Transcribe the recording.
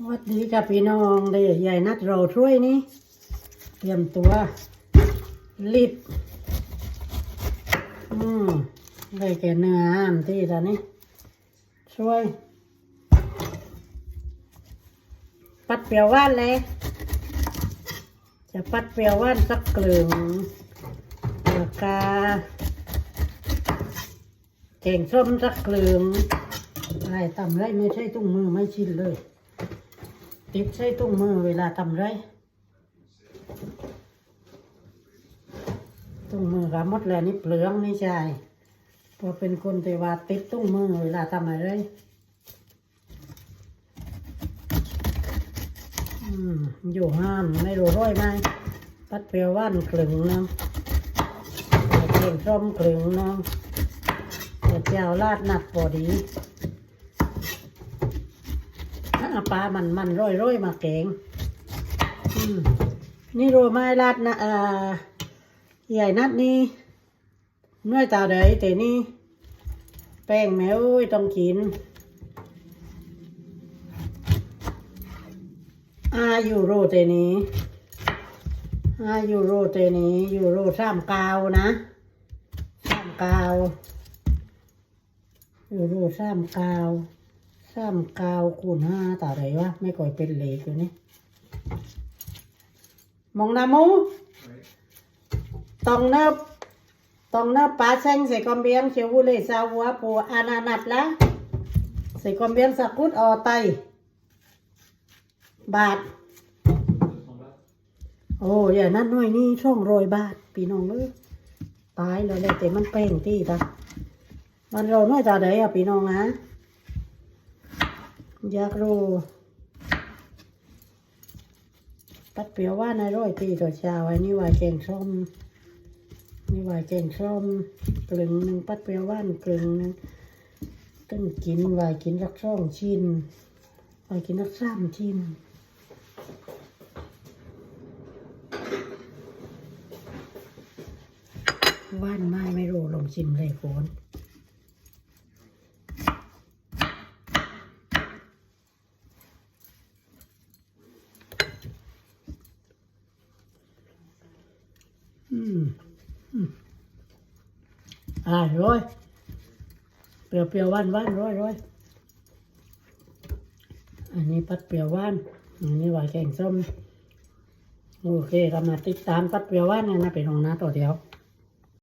สวัสดีกับพี่น้องเลยใหญ่นัดเราช่วยนี่เตรียมตัวรีบอืมได้แก่เนื้อห้ามที่ตอนนี้ ช่วย ปัดเปรียวว่านเลย จะปัดเปรียวว่านสักกลึงแล้วก็เก่งส้มสักกลึงอะไรทำไรไม่ใช่ตุ้งมือไม่ชินเลย ติดใส่ตุ้งมือเวลาทำไรตุ้งมือกับมดแลนี่เปลืองนี่ใช่เพอเป็นคนแต่ว่าติดตุ้งมือเวลาทำอะไรอือยู่ห้ามไม่รู้ร้อยไหมปัดเปียวว่านกลึงนะเก่งส้มกลึงนะเจ้าลาดหนักพอดี เอาปลามันมันร้อยร้อยมาแกงนี่โรไม้ลาดนะอ่าใหญ่นัดนี่น้อยตาเดยแต่นี่ แป้งแมวต้องกินอายูโรเตนี้อายูโรเตนี้ยูโรสามกาวนะสามกาวยูโรสามกาว สามเก้าคูณห้าต่อไรวะไม่ก่อยเป็นเหล็กอยู่นี่มองนามูตองเนบตองเนบปลาแซงใส่กอมเบียงเชียววุเลยซาวัวปูอานานัดละใส่กอมเบียงสักุดออไตบาท โอ้ย่านั้นน่อยนี่ช่องโรยบาทปีน้องเอ้ยตายเลยเลยแต่มันเป้งที่ตามันเราน้อยตาใดอะปีน้องฮะ อยากรู้ปัดเปียวว่าในร้อยปีต่อช้าไอ้นี่วาแกงส้มนี่วาแกงส้มกลึงหนึ่งปัดเปียวว่านกลึงหนึ่งต้นกินวากินรักช่องชิ้นวากินรักสามชิ้นว่านไม้ไม่รู้ลงชิมเลยโคน อ่าร้อยเปรี้ยวเปรี้ยวหวานหวานร้อยร้อยอันนี้ปัดเปรี้ยวหวานอันนี้หวานแกงส้มโอเคก็มาติดตามปัดเปรี้ยวหวานนะนะไปลงนะต่อเดียว